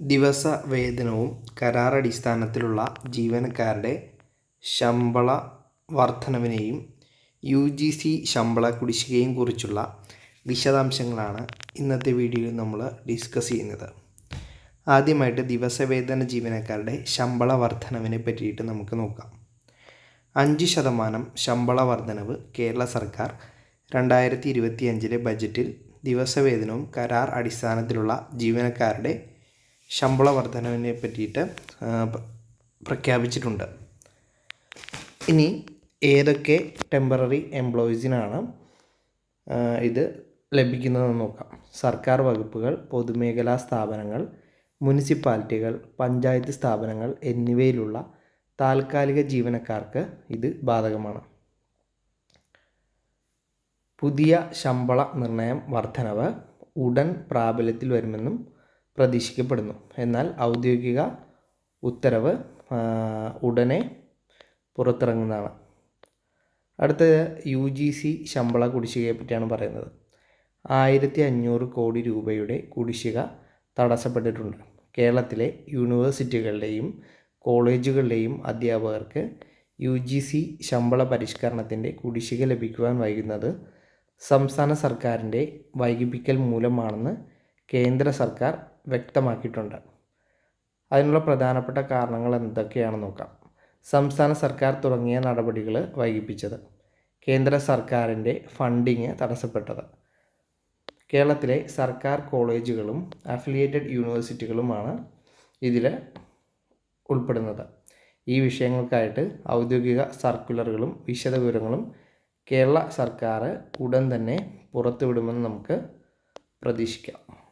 ദിവസ വേതനവും കരാറടിസ്ഥാനത്തിലുള്ള ജീവനക്കാരുടെ ശമ്പള വർദ്ധനവിനെയും യു ജി സി ശമ്പള കുടിശ്ശികയും കുറിച്ചുള്ള വിശദാംശങ്ങളാണ് ഇന്നത്തെ വീഡിയോയിൽ നമ്മൾ ഡിസ്കസ് ചെയ്യുന്നത്. ആദ്യമായിട്ട് ദിവസവേതന ജീവനക്കാരുടെ ശമ്പള വർധനവിനെ പറ്റിയിട്ട് നമുക്ക് നോക്കാം. അഞ്ച് ശതമാനം ശമ്പള വർധനവ് കേരള സർക്കാർ രണ്ടായിരത്തി ഇരുപത്തി അഞ്ചിലെ ബജറ്റിൽ ദിവസവേതനവും കരാർ അടിസ്ഥാനത്തിലുള്ള ജീവനക്കാരുടെ ശമ്പള വർധനവിനെ പറ്റിയിട്ട് പ്രഖ്യാപിച്ചിട്ടുണ്ട്. ഇനി ഏതൊക്കെ ടെമ്പററി എംപ്ലോയീസിനാണ് ഇത് ലഭിക്കുന്നതെന്ന് നോക്കാം. സർക്കാർ വകുപ്പുകൾ പൊതുമേഖലാ സ്ഥാപനങ്ങൾ മുനിസിപ്പാലിറ്റികൾ പഞ്ചായത്ത് സ്ഥാപനങ്ങൾ എന്നിവയിലുള്ള താൽക്കാലിക ജീവനക്കാർക്ക് ഇത് ബാധകമാണ്. പുതിയ ശമ്പള നിർണയം വർധനവ് ഉടൻ പ്രാബല്യത്തിൽ വരുമെന്നും പ്രതീക്ഷിക്കപ്പെടുന്നു. എന്നാൽ ഔദ്യോഗിക ഉത്തരവ് ഉടനെ പുറത്തിറങ്ങുന്നതാണ്. അടുത്തത് യു ജി സി ശമ്പള കുടിശ്ശികയെ പറ്റിയാണ് പറയുന്നത്. ആയിരത്തി അഞ്ഞൂറ് കോടി രൂപയുടെ കുടിശ്ശിക തടസ്സപ്പെട്ടിട്ടുണ്ട്. കേരളത്തിലെ യൂണിവേഴ്സിറ്റികളുടെയും കോളേജുകളുടെയും അധ്യാപകർക്ക് യു ജി സി ശമ്പള പരിഷ്കരണത്തിന്റെ കുടിശ്ശിക ലഭിക്കുവാൻ വൈകുന്നത് സംസ്ഥാന സർക്കാരിന്റെ വൈകിപ്പിക്കൽ മൂലമാണെന്ന് കേന്ദ്ര സർക്കാർ വ്യക്തമാക്കിയിട്ടുണ്ട്. അതിനുള്ള പ്രധാനപ്പെട്ട കാരണങ്ങൾ എന്തൊക്കെയാണെന്ന് നോക്കാം. സംസ്ഥാന സർക്കാർ തുടങ്ങിയ നടപടികൾ വൈകിപ്പിച്ചത്. കേന്ദ്ര സർക്കാരിന്റെ ഫണ്ടിങ് തടസ്സപ്പെട്ടത്. കേരളത്തിലെ സർക്കാർ കോളേജുകളും അഫിലിയേറ്റഡ് യൂണിവേഴ്സിറ്റികളുമാണ് ഇതിൽ ഉൾപ്പെടുന്നത്. ഈ വിഷയങ്ങൾക്കായിട്ട് ഔദ്യോഗിക സർക്കുലറുകളും വിശദ വിവരങ്ങളും കേരള സർക്കാർ ഉടൻ തന്നെ പുറത്തുവിടുമെന്ന് നമുക്ക് പ്രതീക്ഷിക്കാം.